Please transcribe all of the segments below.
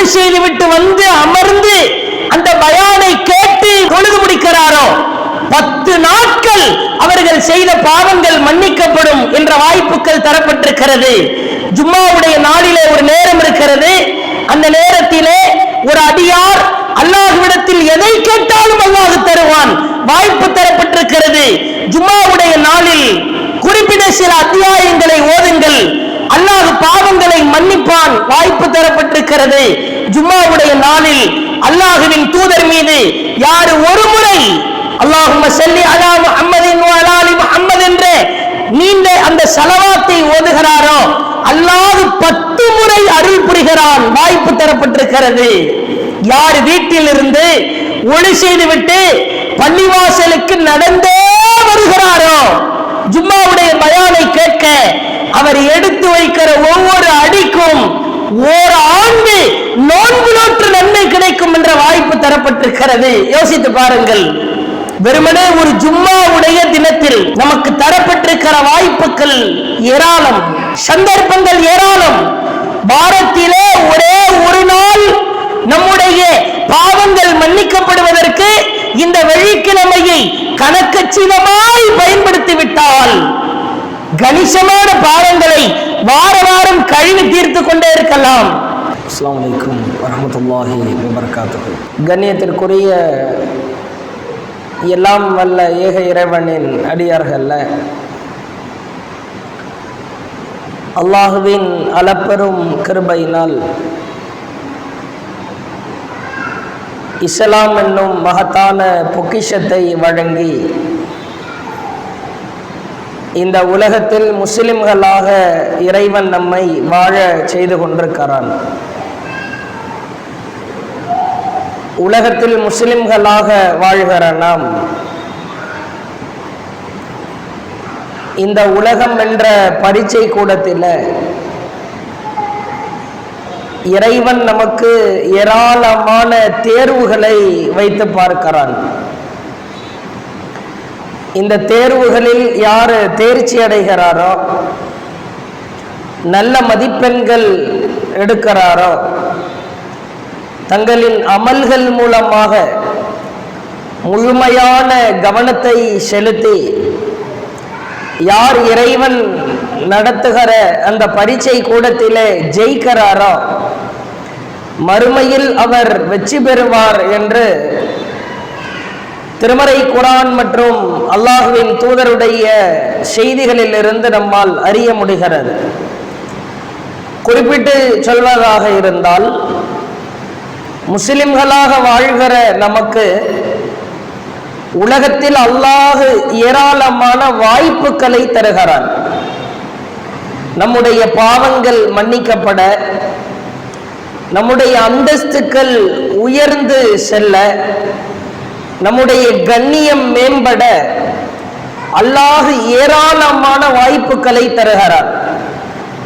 ஒளி செய்து விட்டு வந்து அமர்ந்து அந்த பயானை கேட்டு தொழுது முடிக்கிறாரோ? பத்து நாட்கள் அவர்கள் செய்த பாவங்கள் மன்னிக்கப்படும் என்ற வாய்ப்புகள் தரப்பட்டிருக்கிறது. ஜும்மாவுடைய நாளிலே ஒரு நேரம் இருக்கிறது. அந்த நேரத்திலே ஒரு அடியார் அல்லாஹ்விடத்தில் எதை கேட்டாலும் அல்லாஹ் தருவான். வாய்ப்பு தரப்பட்டிருக்கிறது. ஜும்மாவுடைய நாளில் குறிப்பிட்ட சில அத்தியாயங்களை ஓதுங்கள். அல்லாஹ் பாவங்களை மன்னிப்பான். வாய்ப்பு தரப்பட்டிருக்கிறது. ஜும்மாவுடைய நாளில் அல்லாஹுவின் தூதர் மீது யாரு ஒரு முறை அல்லாஹும் செல்லி அலா முஹம்மதின் அலாலி அலா முஹம்மது என்ற நீண்ட அந்த சலவாத்தை ஓதுகிறாரோ அல்லாது பத்து முறை அருள் புரிகிறான் வாய்ப்பு தரப்பட்டிருக்கிறது. யார் வீட்டில் இருந்து ஒளி செய்துவிட்டு பள்ளிவாசலுக்கு நடந்தே வருகிறாரோ ஜும்மாவுடைய பயானை கேட்க அவர் எடுத்து வைக்கிற ஒவ்வொரு அடிக்கும் ஓர் ஆண்டு நோன்பு நோற்று நன்மை கிடைக்கும் என்ற வாய்ப்பு தரப்பட்டிருக்கிறது. யோசித்து பாருங்கள். வெறுமனே ஒரு ஜும்மாவுடைய தினத்தில் நமக்கு தரப்பட்டிருக்கிற வாய்ப்புகள் ஏராளம். சந்தர்ப்பங்கள் ஏராளம். வாரத்திலே ஒரே ஒரு நாள் நம்முடைய பாவங்கள் மன்னிக்கப்படுவதற்கு இந்த வெள்ளிக்கிழமையை கணக்கச்சிதமாய் பயன்படுத்தி விட்டால் கணிசமான பாவங்களை வார வாரம் கழிவு தீர்த்து கொண்டே இருக்கலாம். அஸ்லாம் அலைக்கும் வரஹ்மத்துல்லாஹி கண்ணியத்திற்குரிய எல்லாம் வல்ல ஏக இறைவனின் அடியார்கள்ல அல்லாஹுவின் அளப்பெரும் கிருபையினால் இஸ்லாம் என்னும் மகத்தான பொக்கிஷத்தை வழங்கி இந்த உலகத்தில் முஸ்லிம்களாக இறைவன் நம்மை வாழ செய்து கொண்டிருக்கிறான். உலகத்தில் முஸ்லிம்களாக வாழ்கிற நாம் இந்த உலகம் என்ற பரீட்சை கூடத்தில் இறைவன் நமக்கு ஏராளமான தேர்வுகளை வைத்து பார்க்கிறான். இந்த தேர்வுகளில் யார் தேர்ச்சி அடைகிறாரோ நல்ல மதிப்பெண்கள் எடுக்கிறாரோ தங்களின் அமல்கள் மூலமாக முழுமையான கவனத்தை செலுத்தி யார் இறைவன் நடத்துகிற அந்த பரீட்சை கூடத்திலே ஜெயிக்கிறாரோ மறுமையில் அவர் வெற்றி பெறுவார் என்று திருமறை குரான் மற்றும் அல்லாஹுவின் தூதருடைய செய்திகளிலிருந்து நம்மால் அறிய முடிகிறது. குறிப்பிட்டு சொல்வதாக இருந்தால் முஸ்லிம்களாக வாழ்கிற நமக்கு உலகத்தில் அல்லாஹு ஏராளமான வாய்ப்புகளை தருகிறான். நம்முடைய பாவங்கள் மன்னிக்கப்பட நம்முடைய அந்தஸ்துக்கள் உயர்ந்து செல்ல நம்முடைய கண்ணியம் மேம்பட அல்லாஹ் ஏராளமான வாய்ப்புகளை தருகிறான்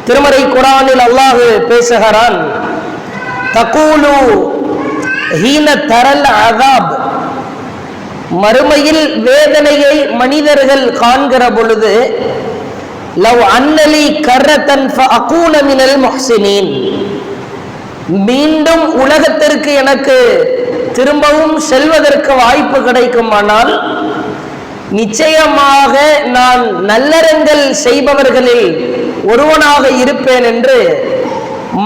திருமறை குரானில் அல்லாஹு பேசுகிறான் தகூலு ஹீன தரல் அகாப் மறுமையில் வேதனையை மனிதர்கள் காண்கிற பொழுது லவ் அன்னலி கர்ரத்தன் அகூன மினல் மீண்டும் உலகத்திற்கு எனக்கு திரும்பவும் செல்வதற்கு வாய்ப்பு கிடைக்குமானால் நிச்சயமாக நான் நல்லறங்கள் செய்பவர்களில் ஒருவனாக இருப்பேன் என்று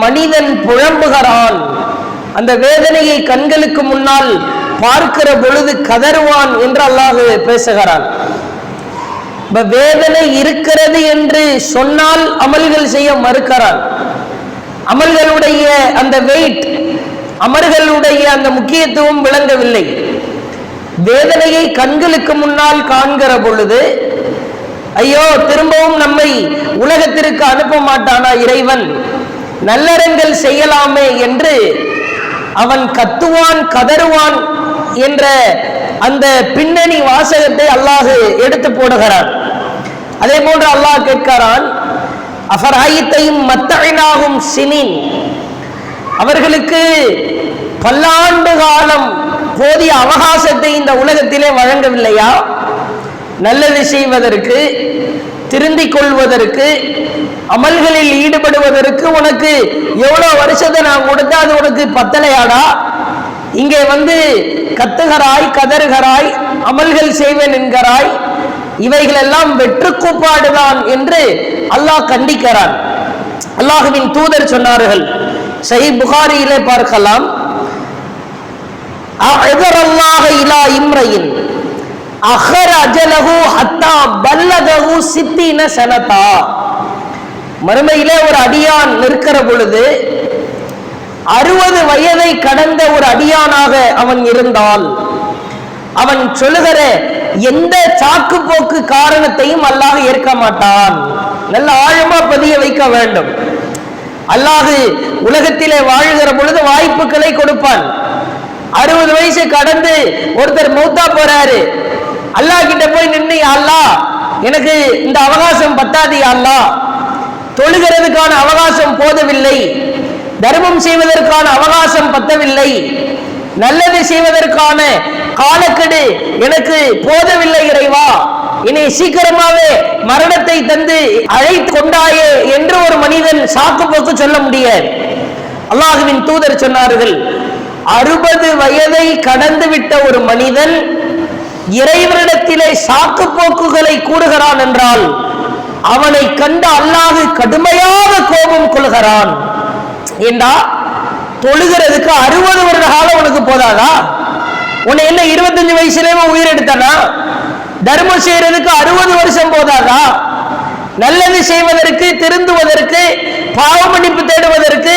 மனிதன் புழம்புகிறான் அந்த வேதனையை கண்களுக்கு முன்னால் பார்க்கிற பொழுது கதறுவான் என்று அல்லாஹ் பேசுகிறான். இப்ப வேதனை இருக்கிறது என்று சொன்னால் அமல்கள் செய்ய மறுக்கிறான். அமல்களுடைய அந்த வெயிட் அமர்களுடைய அந்த முக்கியத்துவம் விளங்கவில்லை. வேதனையை கண்களுக்கு முன்னால் காண்கிற பொழுது ஐயோ திரும்பவும் நம்மை உலகத்திற்கு அனுப்ப மாட்டானா இறைவன்? நல்லறங்கள் செய்யலாமே என்று அவன் கத்துவான் கதறுவான் என்ற அந்த பின்னணி வாசகத்தை அல்லாஹ் எடுத்து போடுகிறான். அதே போன்று அல்லாஹ் கேட்கிறான் அஃபராயித்தையும் மத்தழினாகும் சினின்? அவர்களுக்கு பல்லாண்டு காலம் போதிய அவகாசத்தை இந்த உலகத்திலே வழங்கவில்லையா? நல்லது செய்வதற்கு திருந்திக் கொள்வதற்கு அமல்களில் ஈடுபடுவதற்கு உனக்கு எவ்வளவு வருஷத்தை நான் கொடுத்தா அது உனக்கு பத்தலையாடா? இங்கே வந்து கத்துகிறாய் கதறுகிறாய் அமல்கள் செய்வேன் என்கிறாய். இவைகளெல்லாம் வெற்றுக்கூப்பாடுதான் என்று அல்லாஹ் கண்டிக்கிறான். அல்லாஹுவின் தூதர் சொன்னார்கள் சஹி புகாரியிலே பார்க்கலாம். அல்லாஹ இலா இம்ரையின் அஹர் அஜலகு ஹத்தா பல்லதஹு சித்தின சனதா. மறுமையிலே ஒரு அடியான் நிற்கிற பொழுது அறுபது வயதை கடந்த ஒரு அடியானாக அவன் இருந்தால் அவன் சொல்லுகிற எந்த சாக்கு போக்கு காரணத்தையும் அல்லாஹ் ஏற்க மாட்டான். நல்ல ஆழமா பதிய வைக்க வேண்டும். அல்லாஹ் உலகத்திலே வாழுகிற பொழுது வாய்ப்புகளை கொடுப்பான். அறுபது வயசு கடந்து ஒருத்தர் மூத்தா போறாரு. அல்லாஹ் கிட்ட போய் நின்று அல்லா எனக்கு இந்த அவகாசம் பத்தாது அல்லா தொழுகிறதுக்கான அவகாசம் போதவில்லை. தர்மம் செய்வதற்கான அவகாசம் பத்தவில்லை. நல்லது செய்வதற்கான காலக்கெடு எனக்கு போதவில்லை இறைவா. இனி சீக்கிரமாவே மரணத்தை தந்து அழைத்து கொண்டாயே என்று ஒரு மனிதன் சாக்கு போக்கு சொல்ல முடியாது. அல்லாஹுவின் தூதர் சொன்னார்கள் அறுபது வயதை கடந்து விட்ட ஒரு மனிதன் இறைவனிடத்திலே சாக்கு போக்குகளை கூறுகிறான் என்றால் அவனை கண்டு அல்லாஹு கடுமையாக கோபம் கொள்கிறான். ஏண்டா? தொழுகிறதுக்கு அறுபது வருட காலம் உனக்கு போதாதா? உன்னை என்ன இருபத்தஞ்சு வயசுலேயே உயிர் எடுத்தானா? தர்மம் செய்யறதுக்கு அறுபது வருஷம் போதாதா? நல்லது செய்வதற்கு திருந்துவதற்கு பாவ மன்னிப்பு தேடுவதற்கு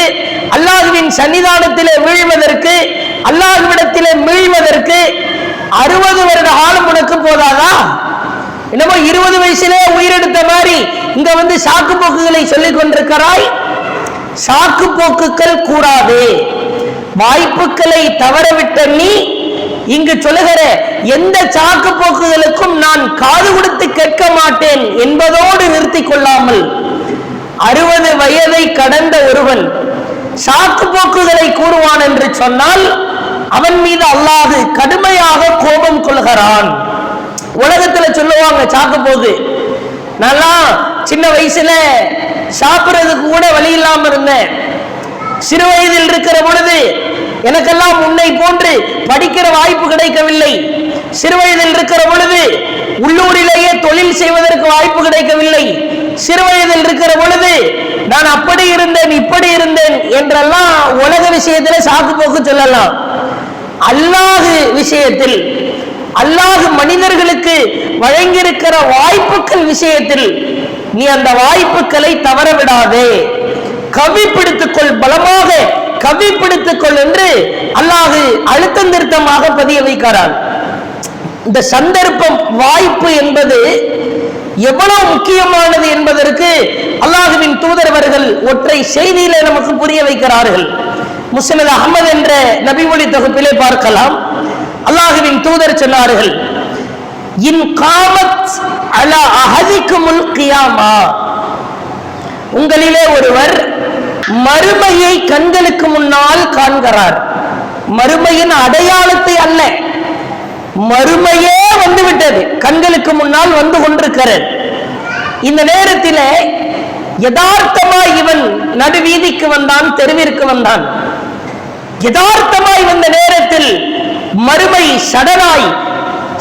அல்லாஹுவின் சன்னிதானத்திலே வீழ்வதற்கு அல்லாஹுவிடத்திலே மீழ்வதற்கு அறுபது வருட காலம் உனக்கு போதாதா? என்னமோ இருபது வயசுலே உயிரெடுத்த மாதிரி இங்க வந்து சாக்கு போக்குகளை சொல்லிக் கொண்டிருக்கிறாய்? சாக்கு போக்குகள் கூடாது. வாய்ப்புகளை தவறவிட்ட நீ இங்கு சொல்லுகிற எந்த சாக்கு போக்குகளுக்கும் நான் காது கொடுத்து கேட்க மாட்டேன் என்பதோடு நிறுத்திக் கொள்ளாமல். அறுபது வயதை கடந்த ஒருவன் சாக்கு போக்குகளை கூறுவான் என்று சொன்னால் அவன் மீது அல்லாது கடுமையாக கோபம் கொள்கிறான். உலகத்துல சொல்லுவாங்க சாக்கு போக்கு நல்லா சின்ன வயசுல சாப்பிடுறதுக்கு கூட வழி இல்லாம இருந்தேன். சிறு வயதில் இருக்கிற பொழுது எனக்கெல்லாம் உன்னை போன்று படிக்கிற வாய்ப்பு கிடைக்கவில்லை. சிறு வயதில் இருக்கிற பொழுது உள்ளூரிலேயே தொழில் செய்வதற்கு வாய்ப்பு கிடைக்கவில்லை. சிறு வயதில் இருக்கிற பொழுது நான் அப்படி இருந்தேன் இப்படி இருந்தேன் என்றெல்லாம் உலக விஷயத்துல சாக்கு போக்கு சொல்லலாம். அல்லாஹு விஷயத்தில் அல்லாஹ் மனிதர்களுக்கு வழங்கியிருக்கிற வாய்ப்புகள் விஷயத்தில் நீ அந்த வாய்ப்புகளை தவற விடாதே கவிப்பிடித்துக்கொள் பலமாக கவிப்பிடித்துக்கொள் என்று அல்லாது அழுத்தம் திருத்தமாக பதிய வைக்கிறான். இந்த சந்தர்ப்பம் வாய்ப்பு என்பது எவ்வளவு முக்கியமானது என்பதற்கு அல்லாஹுவின் தூதரவர்கள் ஒற்றை செய்தியில நமக்கு புரிய வைக்கிறார்கள். முஸ்லிம் அகமது என்ற நபிமொழி தொகுப்பிலே பார்க்கலாம். அல்லாஹுவின் தூதர் சொன்னார்கள் இன் காமத் அலா அஹதிக்குமுல் கியாமா. உங்களிலே ஒருவர் மறுமையை கண்களுக்கு முன்னால் காண்கிறார். மறுமையின் அடையாளத்தை அல்ல. மறுமையே வந்து விட்டது கண்களுக்கு முன்னால் வந்து கொண்டிருக்கிறது. இந்த நேரத்தில் யதார்த்தமாய் இவன் நடுவீதிக்கு வந்தான் தெருவிற்கு வந்தான். யதார்த்தமாய் வந்த நேரத்தில் மறுமை சடனாய்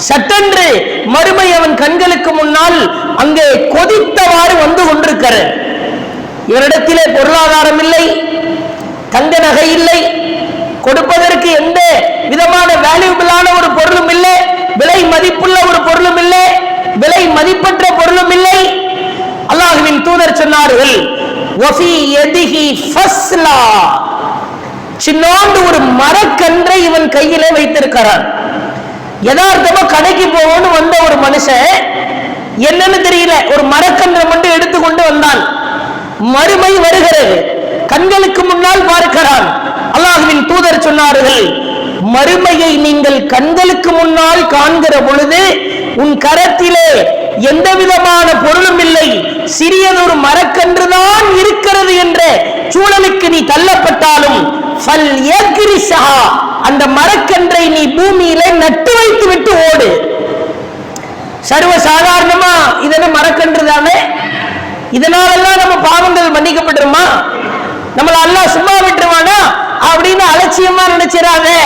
சட்டென்று மறுமை அவன் கண்களுக்கு முன்னால் அங்கே கொதித்தவாறு வந்து கொண்டிருக்கிறார் இவரிடத்திலே பொருளாதாரம் இல்லை தங்க நகை இல்லை கொடுப்பதற்கு எந்த விதமான வேல்யூபிளான ஒரு பொருளும் இல்லை. விலை மதிப்புள்ள ஒரு பொருளும் இல்லை. விலை மதிப்பற்ற பொருளும் இல்லை. அல்லாஹுவின் தூதர் சொன்னார்கள் "வஃபி சின்னோண்டு ஒரு மரக்கன்றை இவன் கையிலே வைத்திருக்கிறான். யதார்த்தமா கடைக்கு போகணும்னு வந்த ஒரு மனுஷன் என்னன்னு தெரியல ஒரு மரக்கன்றை மட்டும் எடுத்துக்கொண்டு வந்தான். மறுமை வருகிறது. கண்களுக்கு முன்னால் பார்க்கிறான். அல்லாஹுவின் தூதர் சொன்னார்கள் மறுமையை நீங்கள் கண்களுக்கு முன்னால் காண்கிற பொழுது உன் கரத்திலே எந்த விதமான பொருளும் இல்லை. சிறியதொரு மரக்கன்றுதான் இருக்கிறது என்ற சூழலுக்கு நீ தள்ளப்பட்டாலும் ஃபல் அந்த மரக்கன்றை நீ பூமியிலே நட்டு வைத்து விட்டு ஓடு. சர்வ சாதாரணமா இதனை மரக்கன்று தானே? இதனாலெல்லாம் நம்ம பாவங்கள் மன்னிக்கப்பட்டுருமா நம்மள அல்லா சும்மா விட்டுருவானா? அப்படின்னு அலட்சியமா நினைச்சிடாதே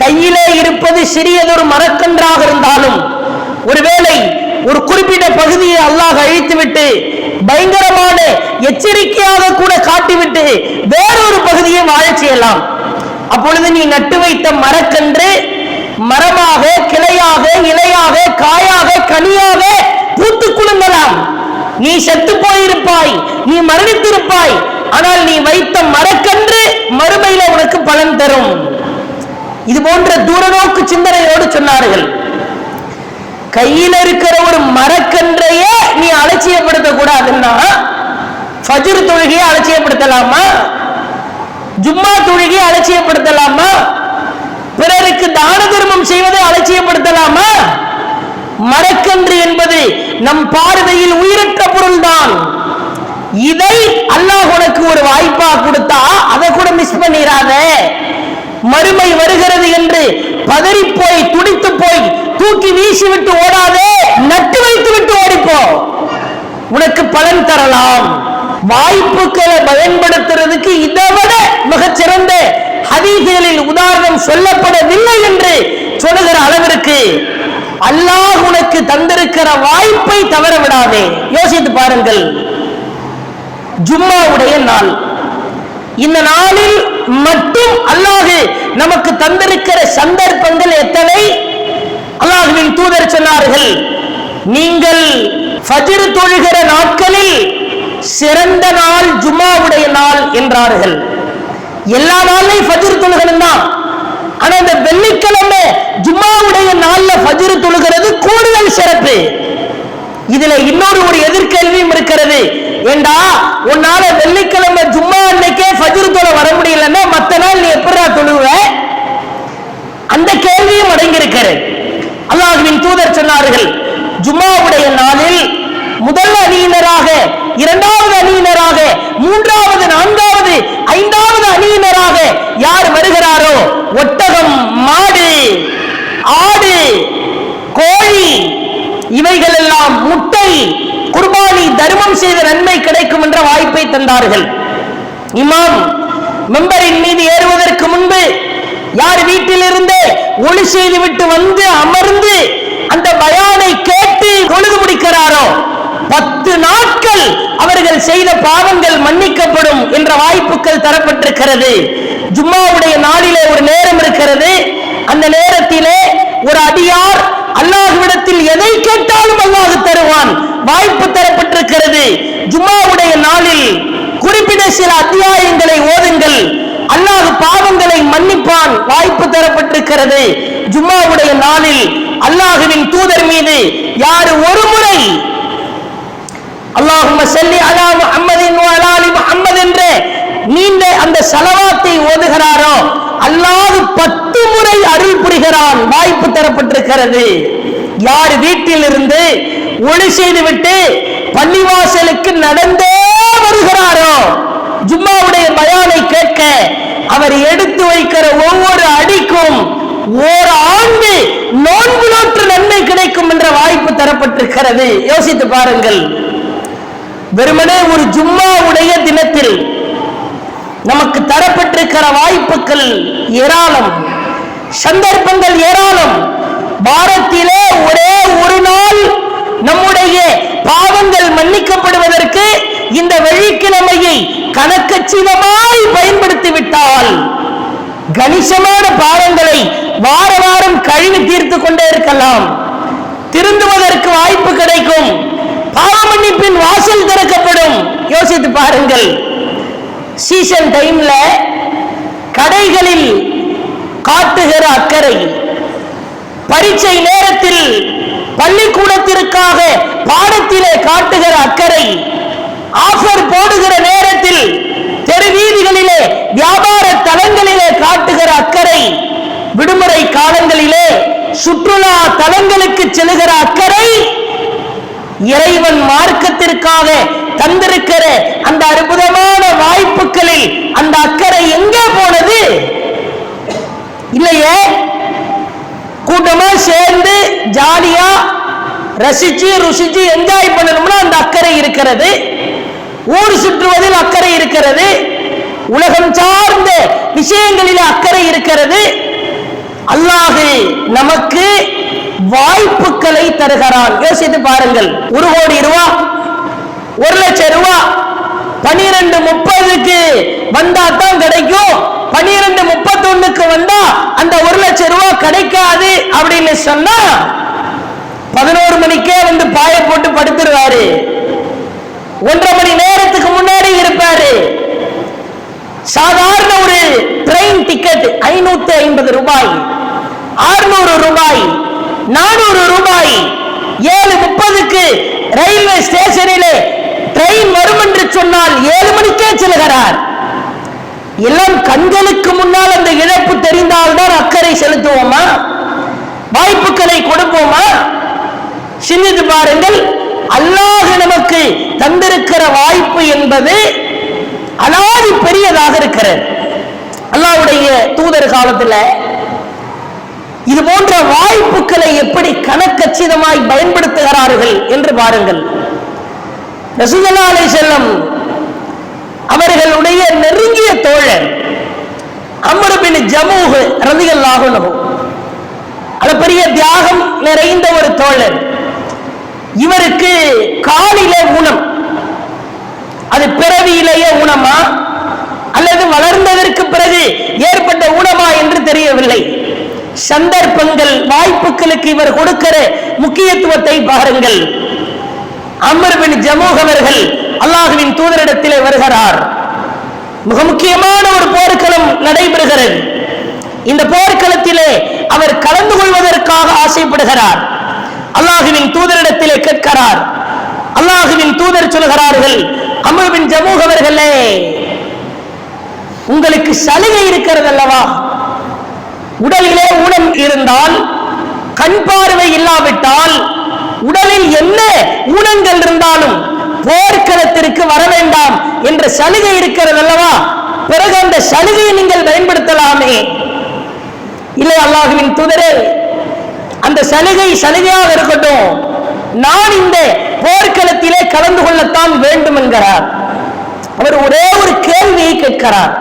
கையிலே இருப்பது சிறியதொரு மரக்கன்றாக இருந்தாலும் ஒருவேளை ஒரு குறிப்பிட்ட பகுதியை அல்லாஹ் அழித்துவிட்டு பயங்கரமான எச்சரிக்கையாக கூட காட்டிவிட்டு வேறொரு பகுதியை வாழ செய்யலாம். அப்பொழுது நீ நட்டு வைத்த மரக்கன்று மரமாக கிளையாக இலையாக காயாக கனியாக பூத்து குலுங்கலாம். நீ செத்து போயிருப்பாய் நீ மரணித்திருப்பாய் ஆனால் நீ வைத்த மரக்கன்று மறுமையில உனக்கு பலன் தரும். இது போன்ற தூரநோக்கு சிந்தனையோடு சொன்னார்கள். கையில இருக்கிற ஒரு மரக்கன்றையே நீ அலட்சியப்படுத்த கூடாதுன்னா ஃபஜ்ர் தொழுகையை அலட்சியப்படுத்தலாமா? ஜும்மா தொழுகையை அலட்சியப்படுத்தலாமா? பிறருக்கு தான தர்மம் செய்வதை அலட்சியப்படுத்தலாமா? மரக்கன்று என்பது நம் பார்வையில் உயிரற்ற பொருள்தான். இதை அல்லாஹ் உனக்கு ஒரு வாய்ப்பா கொடுத்தா அதை கூட மிஸ் பண்ணிடாத வறுமை வருகிறது என்று பதறி போய் துடித்து போய் தூக்கி வீசி விட்டு ஓடாதே நட்டு வைத்து விட்டு ஓடிப்போ. உனக்கு பலன் தரலாம். வாய்ப்புகளை பயன்படுத்துறதுக்கு இதை விட மிகச்சிறந்த ஹதீஸ்களில் உதாரணம் சொல்லப்படவில்லை என்று சொல்லுகிற அளவிற்கு அல்லாஹ் உனக்கு தந்திருக்கிற வாய்ப்பை தவற விடாதே யோசித்து பாருங்கள். ஜும்மாவுடைய நாள். இந்த நாளில் மட்டும் அல்லாஹ் நமக்கு தந்திருக்கிற சந்தர்ப்பங்கள் எத்தனை? அல்லாஹுவின் தூதர் சொன்னார்கள் நீங்கள் ஃபஜ்ர் தொழுகிற நாட்களில் சிறந்த நாள் ஜும்மாவுடைய நாள் என்றார்கள். எல்லா நாளையும் ஃபஜ்ர் தொழுகணும் தான். ஆனா இந்த வெள்ளிக்கிழமை ஜும்மாவுடைய நாள்ல ஃபஜ்ர் தொழுகிறது கூடுதல் சிறப்பு. இதுல இன்னொரு ஒரு எதிர்கேள்வியும் இருக்கிறது. ஏண்டா? உன்னால வெள்ளிக்கிழமை ஜும்மா அன்னைக்கே ஃபஜ்ர் தொழ வர முடியலன்னா மத்த நாள் நீ எப்படிடா தொழுவ? அந்த கேள்வியும் அடங்கியிருக்கிறது. அல்லாஹ்வின் தூதர் சொன்னார்கள் ஜும்மாவுடைய நாளில் முதல் அணியினராக இரண்டாவது அணியினராக மூன்றாவது நான்காவது ஐந்தாவது அணியினராக யார் வருகிறாரோ? ஒட்டகம் மாடு ஆடு கோழி இவைகள் எல்லாம் முட்டை குர்பானி தர்மம் செய்த நன்மை கிடைக்கும் என்ற வாய்ப்பை தந்தார்கள். இமாம் மெம்பரின் மீது ஏறுவதற்கு முன்பு யார் வீட்டிலிருந்து ஒளி செய்து விட்டு வந்து அமர்ந்து அந்த பயானை கேட்டு தொழுது முடிக்கிறாரோ? பத்து நாட்கள் அவர்கள் செய்த பாவங்கள் மன்னிக்கப்படும் என்ற வாய்ப்புகள் தரப்பட்டிருக்கிறது. ஜும்மாவுடைய நாளிலே ஒரு நேரம் இருக்கிறது. அந்த நேரத்திலே ஒரு அடியார் அல்லாஹ்விடத்தில் எதை கேட்டாலும் அல்லாஹ் தருவான். வாய்ப்பு தரப்பட்டிருக்கிறது. ஜும்மாவுடைய நாளில் குறிப்பிட்ட சில அத்தியாயங்களை ஓதுங்கள். அல்லாஹ் பாவங்களை மன்னிப்பான். வாய்ப்பு தரப்பட்டிருக்கிறது. ஜும்மாவுடைய நாளில் அல்லாஹுவின் தூதர் மீது யார் ஒரு முறை அல்லாஹும் செல்லி அலா முஹம்மதின் வ அலா முஹம்மது என்ற நீண்ட அந்த சலவாத்தை ஓதுகிறாரோ அல்லாது பத்து முறை அருள் புரிகிறான் வாய்ப்பு தரப்பட்டிருக்கிறது. யார் வீட்டிலிருந்து ஒளி செய்துவிட்டு பள்ளிவாசலுக்கு நடந்தே வருகிறாரோ ஜும்மாவுடைய பயானை கேட்க அவர் எடுத்து வைக்கிற ஒவ்வொரு அடிக்கும் ஓர் ஆண்டு நோன்பு நோற்று நன்மை கிடைக்கும் என்ற வாய்ப்பு தரப்பட்டிருக்கிறது. யோசித்து பாருங்கள். வெறுமனே ஒரு ஜும்மாவுடைய தினத்தில் நமக்கு தரப்பட்டிருக்கிற வாய்ப்புகள் ஏராளம். சந்தர்ப்பங்கள் ஏராளம். வாரத்திலே ஒரே ஒரு நாள் நம்முடைய பாவங்கள் மன்னிக்கப்படுவதற்கு இந்த வெள்ளிக்கிழமையை கணக்கச்சிதமாய் பயன்படுத்தி விட்டால் கணிசமான பாவங்களை வார வாரம் கழுவி தீர்த்து கொண்டே இருக்கலாம். திருந்துவதற்கு வாய்ப்பு கிடைக்கும். பாவ மன்னிப்பின் வாசல் திறக்கப்படும். யோசித்து பாருங்கள். சீசன் டைம்ல கடைகளில் காட்டுகிற அக்கறை. பரீட்சை நேரத்தில் பள்ளிக்கூடத்திற்காக பாடத்திலே காட்டுகிற அக்கறை. ஆஃபர் போடுகிற நேரத்தில் தெரு வீதிகளிலே வியாபார தலங்களிலே காட்டுகிற அக்கறை. விடுமுறை காலங்களிலே சுற்றுலா தலங்களுக்கு செல்கிற அக்கறை. இறைவன் மார்க்கத்திற்காக தந்திருக்கிற அந்த அற்புதமான வாய்ப்புகளில் அந்த அக்கறை எங்கே போனது? இல்லையே? கூட்டமா சேர்ந்து ஜாலியா ரசிச்சு ருசிச்சு என்ஜாய் பண்ணணும்னா அந்த அக்கறை இருக்கிறது. ஊர் சுற்றுவதில் அக்கறை இருக்கிறது. உலகம் சார்ந்த விஷயங்களில் அக்கறை இருக்கிறது. அல்லாஹு நமக்கு வாய்ப்புகளை தருகிறான். யோசித்து பாருங்கள். ஒரு கோடி ரூபா ஒரு லட்சம் ரூபா. பனிரெண்டு முப்பதுக்கு வந்தா தான் கிடைக்கும். பனிரெண்டு முப்பத்தொன்னுக்கு வந்தா அந்த ஒரு லட்சம் ரூபாய் கிடைக்காது அப்படின்னு சொன்னா பதினோரு மணிக்கே வந்து பாய போட்டு படுத்துருவாரு. ஒன்றரை மணி நேரத்துக்கு முன்னாடி இருப்பாரு. சாதாரண ஒரு ட்ரெயின் டிக்கெட் ஐநூத்தி ஐம்பது ரூபாய் ஆறுநூறு ரூபாய் நானூறு ரூபாய் ஏழு முப்பதுக்கு ரயில்வே ஸ்டேஷனிலே ட்ரெயின் வரும் என்று சொன்னால் ஏழு மணிக்கே செல்கிறார். எல்லாம் கண்களுக்கு முன்னால் அந்த இழப்பு தெரிந்தால்தான் அக்கறை செலுத்துவோமா? வாய்ப்புகளை கொடுப்போமா? சிந்தித்து பாருங்கள். அல்லாஹ் நமக்கு தந்திருக்கிற வாய்ப்பு என்பது அலாதி பெரியதாக இருக்கிறது. அல்லாஹ்வுடைய தூதர் காலத்தில் இது போன்ற வாய்ப்புகளை எப்படி கணக்கச்சிதமாய் பயன்படுத்துகிறார்கள் என்று பாருங்கள். ரசூலுல்லாஹி செல்லம் அவர்களுடைய நெருங்கிய தோழர் அமர் பின் ஜமூஹ் ரலியல்லாஹு அது பெரிய தியாகம் நிறைந்த ஒரு தோழர். இவருக்கு காலிலே ஊனம். அது பிறவியிலேயே ஊனமா? அல்லது வளர்ந்ததற்கு பிறகு ஏற்பட்ட ஊனமா என்று தெரியவில்லை. சந்தர்ப்பங்கள் வாய்ப்புகளுக்கு இவர் கொடுக்கிற முக்கியத்துவத்தை பாருங்கள். அமர் பின் ஜமூக் அவர்கள் அல்லாஹுவின் தூதரிடத்திலே வருகிறார். மிக முக்கியமான ஒரு போர்க்களம் நடைபெறுகிறது. இந்த போர்க்களத்திலே அவர் கலந்து கொள்வதற்காக ஆசைப்படுகிறார். அல்லாஹுவின் தூதரிடத்திலே கேட்கிறார். அல்லாஹுவின் தூதர் சொல்கிறார்கள் அமர் பின் ஜமூக் அவர்களே உங்களுக்கு சலுகை இருக்கிறது அல்லவா? உடலிலே ஊனம் இருந்தால் கண் பார்வை இல்லாவிட்டால் உடலில் என்ன ஊனங்கள் இருந்தாலும் போர்க்களத்திற்கு வர வேண்டாம் என்ற சலுகை இருக்கிறது அல்லவா? பிறகு அந்த சலுகையை நீங்கள் பயன்படுத்தலாமே. இல்லை அல்லாஹுவின் துதரே அந்த சலுகை சலுகையாக இருக்கட்டும். நான் இந்த போர்க்களத்திலே கலந்து கொள்ளத்தான் வேண்டும் என்கிறார். அவர் ஒரே ஒரு கேள்வியை கேட்கிறார்.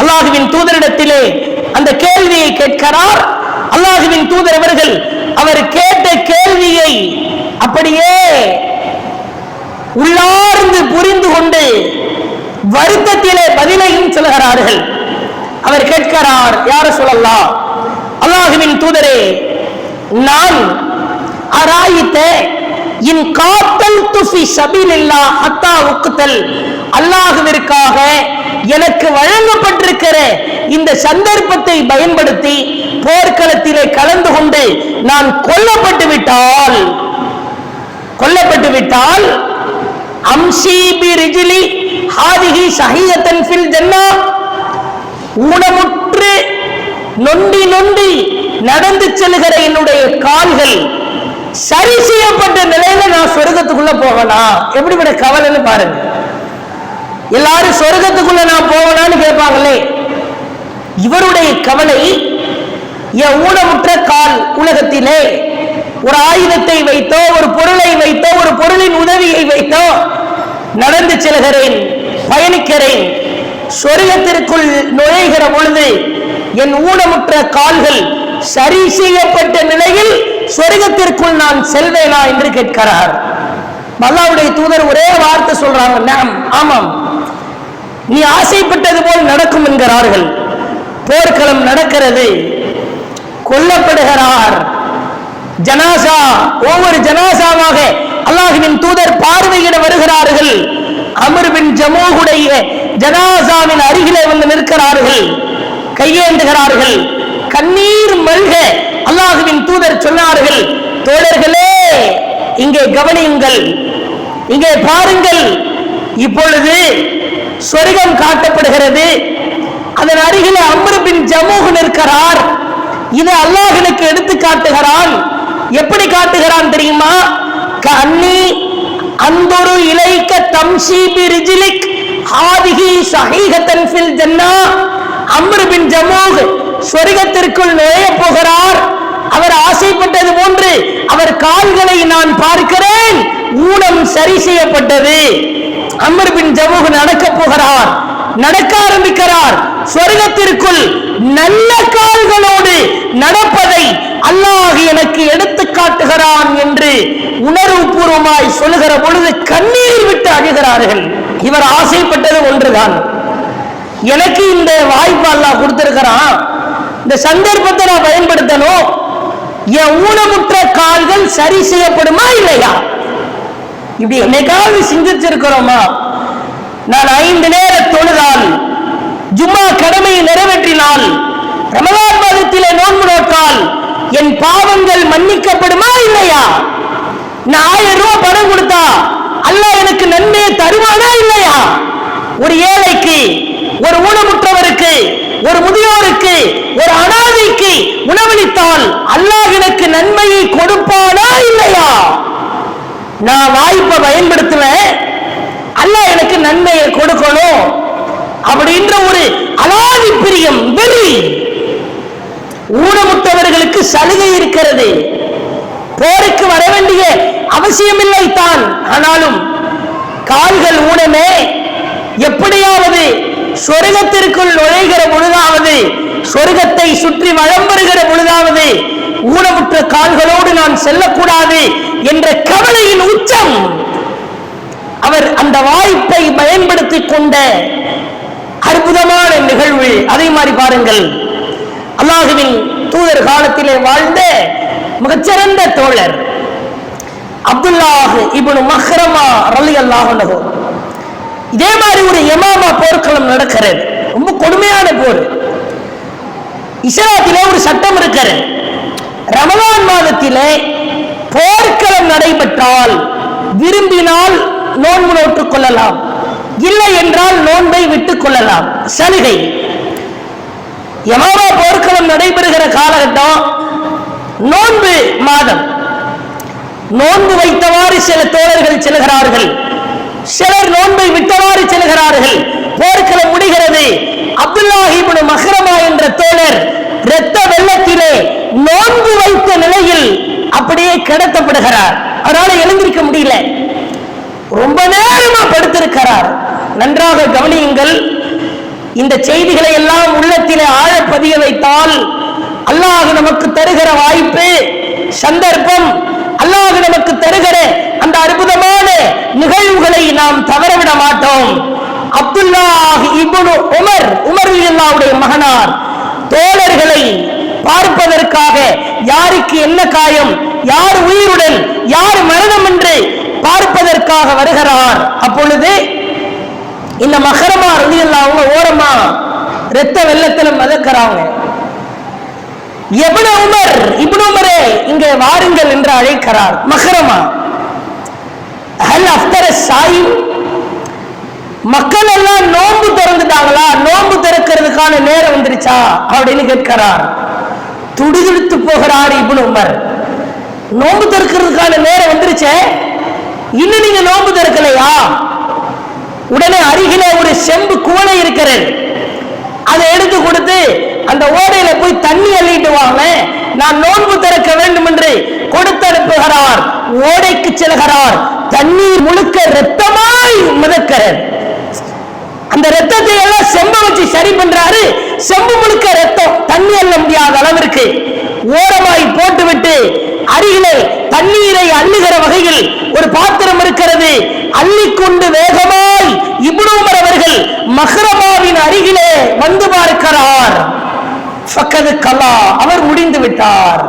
அல்லாஹுவின் தூதரிடத்திலே அந்த கேள்வியை கேட்கிறார். அல்லாஹுவின் தூதர் அவர்கள் அவர் கேட்ட கேள்வியை அப்படியே உள்ளார்ந்து புரிந்து கொண்டு வருத்தத்திலே பதிலையும் சொல்கிறார்கள் அவர் கேட்கிறார் யார சொல்லலாம் அல்லாஹுவின் தூதரே நான் அராயித்த இன் காத்தல் துஃபி சபீலில்லா அத்தா உக்குத்தல் அல்லாஹுவிற்காக எனக்கு வழங்கப்பட்டிருக்கிற இந்த சந்தர்ப்பத்தை பயன்படுத்தி போர்க்களத்திலே கலந்து கொண்டு நான் கொல்லப்பட்டு விட்டால் கொல்லப்பட்டு விட்டால் அம்சிபி ரிஜிலி ஹாதிஹி சஹியத்தன் ஃபில் ஜன்னா ஊனமுற்று நொண்டி நொண்டி நடந்து செல்கிற என்னுடைய கால்கள் சரி செய்யப்பட்ட நிலையில நான் சொர்க்கத்துக்குள்ள போகலாம் எப்படிப்பட்ட கவலைன்னு பாருங்க. எல்லாரும் சொர்க்கத்துக்குள்ள நான் போகலான்னு கேட்பாங்களே. இவருடைய கவலை ஊனமுற்ற கால் உலகத்திலே ஒரு ஆயுதத்தை வைத்தோ ஒரு பொருளை வைத்தோ ஒரு பொருளின் உதவியை வைத்தோ நடந்து செல்கிறேன் பயணிக்கிறேன். சொர்க்கத்திற்குள் நுழைகிற பொழுது என் ஊனமுற்ற கால்கள் சரி செய்யப்பட்ட நிலையில் சொர்க்கத்திற்குள் நான் செல்வேனா என்று கேட்கிறார். அல்லாவுடைய தூதர் ஒரே வார்த்தை சொல்றாங்க ஆமாம். நீ ஆசைப்பட்டது போல் நடக்கும் என்கிறார்கள். போர்க்களம் நடக்கிறது. கொல்லப்படுகிறார். ஜனாசா ஒவ்வொரு ஜனாசாவாக அல்லாஹுவின் தூதர் பார்வையிட வருகிறார்கள். அமர்வின் ஜமோகுடைய ஜனாசாவின் அருகிலே வந்து நிற்கிறார்கள். கையேந்துகிறார்கள். கண்ணீர் மல்க அல்லாஹுவின் தூதர் சொன்னார்கள் தோழர்களே இங்கே கவனியுங்கள். இங்கே பாருங்கள். இப்பொழுது சொர்க்கம் காட்டப்படுகிறது. அதன் அருகில் அம்ரு ஜமூக நிற்கிறார். இது அல்லாஹனுக்கு எடுத்து காட்டுகிறான். எப்படி காட்டுகிறான் தெரியுமா? கண்ணி அந்தொரு இலைக்க தம்சி பி ரிஜிலிக் ஹாதிஹி ஷஹீகத்தன் ஃபில் ஜன்னா. அம்ரு பின் ஜமூஹ் சொர்க்கத்திற்குள் நுழைய போகிறார். அவர் ஆசைப்பட்டது போன்று அவர் கால்களை நான் பார்க்கிறேன். ஊனம் சரி செய்யப்பட்டது. அமர் பின் ஜமுக நடக்க போகிறார். நடக்க ஆரம்பிக்கிறார். சொர்க்கத்திற்குள் நல்ல கால்களோடு நடப்பதை அல்லாஹ் எனக்கு எடுத்து காட்டுகிறான் என்று உணர்வுபூர்வமாய் சொல்லுகிற பொழுது கண்ணீர் விட்டு அழுகிறார்கள். இவர் ஆசைப்பட்டது ஒன்றுதான். எனக்கு இந்த வாய்ப்பு அல்லாஹ் கொடுத்திருக்கிறான். இந்த சந்தர்ப்பத்தை நான் பயன்படுத்தணும் என் ஊனமுற்ற கால்கள் சரி செய்யப்படுமா இல்லையா? இப்படி என்னைக்காவது சிந்திச்சிருக்கிறோமா? நான் ஐந்து நேர தொழுதால் ஜும்மா கடமையை நிறைவேற்றினால் ரமலான் மாதத்திலே நோன்பு நோட்டால் என் பாவங்கள் மன்னிக்கப்படுமா இல்லையா? நான் ஆயிரம் ரூபாய் பணம் கொடுத்தா அல்ல எனக்கு நன்மையை தருவானா இல்லையா? ஒரு ஏழைக்கு ஒரு ஊனமுற்றவருக்கு ஒரு முதியோருக்கு ஒரு அனாதைக்கு உணவளித்தால் அல்லாஹ் எனக்கு நன்மையை கொடுப்பானா இல்லையா? நான் வாய்ப்பை பயன்படுத்துவேன். அல்லாஹ் எனக்கு நன்மையை கொடுக்கணும். அப்படின்ற ஒரு அலாதி பிரியம் வெறி. ஊனமுற்றவர்களுக்கு சலுகை இருக்கிறது. போருக்கு வர வேண்டிய அவசியமில்லை தான். ஆனாலும் கால்கள் ஊனமே. எப்படியாவது சொர்க்கத்திற்குள் நுழைகிற பொழுதாவது சொர்க்கத்தை சுற்றி வலம் வருகிற பொழுதாவது ஊனமுற்ற கால்களோடு நான் செல்லக்கூடாது என்ற கவலையின் உச்சம் அவர் அந்த வாய்ப்பை பயன்படுத்திக் கொண்ட அற்புதமான நிகழ்வு. அதே மாதிரி பாருங்கள். அல்லாஹுவின் தூதர் காலத்திலே வாழ்ந்த மிகச்சிறந்த தோழர் அப்துல்லாஹ் இப்னு மஹ்ரமா ரலி அல்லாஹ் இதே மாதிரி ஒரு யமாமா போர்க்களம் நடக்கிறது. ரொம்ப கொடுமையான போர். இஸ்லாத்திலே ஒரு சட்டம் இருக்கிறது. ரமலான் மாதத்திலே போர்க்களம் நடைபெற்றால் விரும்பினால் நோன்பு நோட்டுக் கொள்ளலாம். இல்லை என்றால் நோன்பை விட்டுக் கொள்ளலாம். சலுகை. யமாமா போர்க்களம் நடைபெறுகிற காலகட்டம் நோன்பு மாதம். நோன்பு வைத்தவாறு சில தோழர்கள் செல்கிறார்கள். சிலர் நோன்பை விட்டவாறு செல்கிறார்கள். போர்க்களம் முடிகிறது. அப்துல்லாஹிபுன் மஹ்ரமா என்ற தோழர் இரத்த வெள்ளத்திலே நோன்பு வைத்த நிலையில் அப்படியே கிடத்தப்படுகிறார். அவரால் எழுந்திருக்க முடியல. ரொம்ப நேரமா படுத்திருக்கிறார். நன்றாக கவனியுங்கள். இந்த செய்திகளை எல்லாம் உள்ளத்திலே ஆழ பதிய வைத்தால் அல்லாஹ் நமக்கு தருகிற வாய்ப்பு சந்தர்ப்பம் அல்லாஹ் நமக்கு தருகிற அந்த அற்புதமான நிகழ்வுகளை நாம் தவறவிட மாட்டோம். அப்துல்லாஹ் இப்னு உமர் உமர் அல்லாவுடைய மகனார் தோழர்களை பார்ப்பதற்காக யாருக்கு என்ன காயம் யார் உயிருடன் யார் மரணம் என்று பார்ப்பதற்காக வருகிறார். அப்பொழுது இந்த மகரமா ரலியல்லாஹு அவங்க ஓரமா ரத்த வெள்ளத்துல மதக்கிறாங்க. எபுன உமர் இப்னு உமரே இங்கே வாருங்கள் என்று அழைக்கிறார். மகரமா ஹல் அஃப்தர சாயும் மக்கள் எல்லாம் நோன்பு திறந்துட்டாங்களா? நோன்பு திறக்கிறதுக்கான நேரம் வந்துருச்சா? அப்படின்னு கேட்கிறார். துடிதுடித்து போகிறார் இப்னு உமர். நோன்பு திறக்கிறதுக்கான நேரம் வந்துருச்சே? இன்னும் நீங்க நோன்பு திறக்கலையா? உடனே அருகிலே ஒரு செம்பு குவளை இருக்கிறது. அதை எடுத்து கொடுத்து அந்த ஓடையில போய் தண்ணி அள்ளிட்டு வாங்க. நான் நோன்பு திறக்க வேண்டும் என்று கொடுத்து அனுப்புகிறார். ஓடைக்கு செல்கிறார். தண்ணீர் முழுக்க ரத்தமாய் மிதக்கிறது. அந்த ரத்தத்தை எல்லாம் செம்ப வச்சு சரி பண்றாரு. செம்பு முழுக்க ரத்தம் தண்ணி அள்ள முடியாத அளவிற்கு. ஓரமாய் போட்டுவிட்டு அருகிலே தண்ணீரை அள்ளுகிற வகையில் ஒரு பாத்திரம் இருக்கிறது. அள்ளிக்கொண்டு வேகமாய் இப்னு அவர்கள் மஹ்ரமாவின் அருகிலே வந்து பார்க்கிறார். பக்கது கலா அவர் முடிந்து விட்டார்.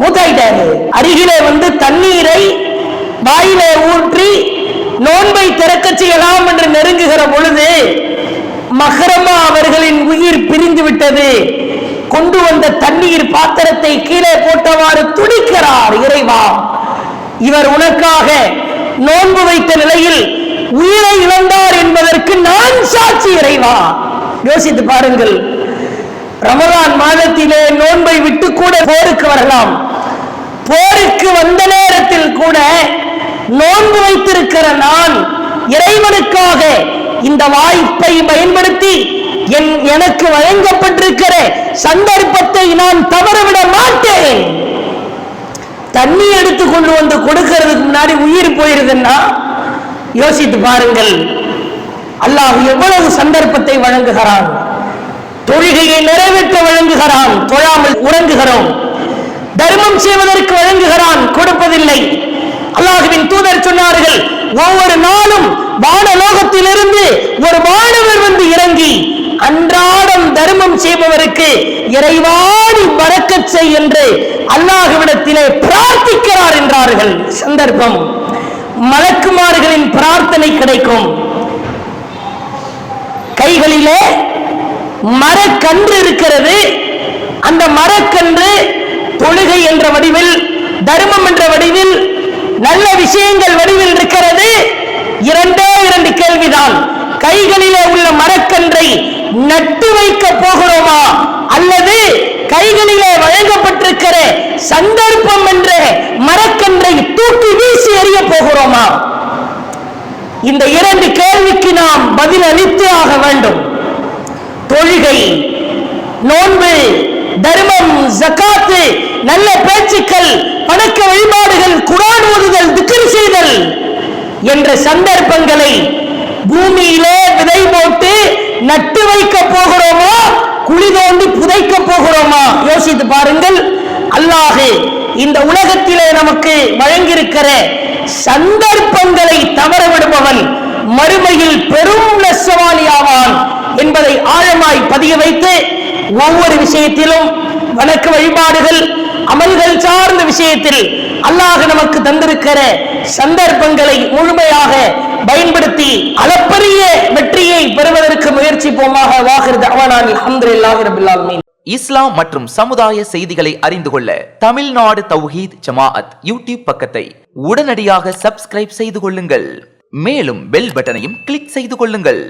மூத்தாயிட்டாரு அருகிலே வந்து தண்ணீரை வாயிலே ஊற்றி நோன்பை திறக்க செய்யலாம் என்று நெருங்குகிற பொழுது மஹரமா அவர்களின் உயிர் பிரிந்து விட்டது. கொண்டு வந்த தண்ணீர் பாத்திரத்தை கீழே போட்டவாறு துடிக்கிறார் இறைவா. இவர் உனக்காக நோன்பு வைத்த நிலையில் உயிரை இழந்தார் என்பதற்கு நான் சாட்சி இறைவா. யோசித்து பாருங்கள். ரமதான் மாதத்திலே நோன்பை விட்டு கூட போருக்கு வரலாம். போருக்கு வந்த நேரத்தில் கூட நோன்பு வைத்திருக்கிற நான் இறைவனுக்காக இந்த வாய்ப்பை பயன்படுத்தி எனக்கு வழங்கப்பட்டிருக்கிற சந்தர்ப்பத்தை நான் தவறவிட மாட்டேன். தண்ணி எடுத்து கொண்டு வந்து கொடுக்கிறதுக்கு முன்னாடி உயிர் போயிருதுன்னா யோசித்து பாருங்கள். அல்லாஹ் எவ்வளவு சந்தர்ப்பத்தை வழங்குகிறான். தொழுகையை நிறைவேற்ற வழங்குகிறான் தொழாமல் உறங்குகிறோம். தர்மம் செய்வதற்கு வழங்குகிறான் கொடுப்பதில்லை. அல்லாஹுவின் தூதர் சொன்னார்கள் ஒவ்வொரு நாளும் வானலோகத்திலிருந்து ஒரு மாணவர் வந்து இறங்கி அன்றாடம் தர்மம் செய்பவருக்கு இறைவாடி வரக்கச்சை செய் என்று அல்லாஹுவிடத்திலே பிரார்த்திக்கிறார் என்றார்கள். சந்தர்ப்பம். மலக்குமார்களின் பிரார்த்தனை கிடைக்கும். கைகளிலே மரக்கன்று இருக்கிறது. அந்த மரக்கன்று தொழுகை என்ற வடிவில் தர்மம் என்ற வடிவில் நல்ல விஷயங்கள் வடிவில் இருக்கிறது. இரண்டே இரண்டு கேள்விதான். கைகளிலே உள்ள மரக்கன்றை நட்டு வைக்க போகிறோமா? அல்லது கைகளிலே வழங்கப்பட்டிருக்கிற சந்தர்ப்பம் என்ற மரக்கன்றை தூக்கி வீசி எறிய போகிறோமா? இந்த இரண்டு கேள்விக்கு நாம் பதில் அளித்து ஆக வேண்டும். தொழுகை நோன்பு தர்மம் ஜகாத்து நல்ல பேச்சுக்கள் பணக்க வழிபாடுகள் குரான் ஓதுதல் திக்ர் செய்தல் என்ற சந்தர்ப்பங்களை பூமியிலே விதை போட்டு நட்டு வைக்க போகிறோமா? குழி தோண்டி புதைக்க போகிறோமா? யோசித்து பாருங்கள். அல்லாஹு இந்த உலகத்திலே நமக்கு வழங்கியிருக்கிற சந்தர்ப்பங்களை தவற விடுபவன் மறுமையில் பெரும் நெசவாளி ஆவான் என்பதை ஆழமாய் பதிய வைத்து ஒவ்வொரு விஷயத்திலும் வணக்க வழிபாடுகள் அமல்கள் சார்ந்த விஷயத்தில் அல்லாஹ் நமக்கு தந்திருக்கிற சந்தர்ப்பங்களை முழுமையாக பயன்படுத்தி அளப்பரிய வெற்றியை பெறுவதற்கு முயற்சிப்போமாக வாகிறது ரபில் ஆலமீன். இஸ்லாம் மற்றும் சமுதாய செய்திகளை அறிந்து கொள்ள தமிழ்நாடு தௌஹீத் ஜமாஅத் யூடியூப் பக்கத்தை உடனடியாக சப்ஸ்கிரைப் செய்து கொள்ளுங்கள். மேலும் பெல் பட்டனையும் கிளிக் செய்து கொள்ளுங்கள்.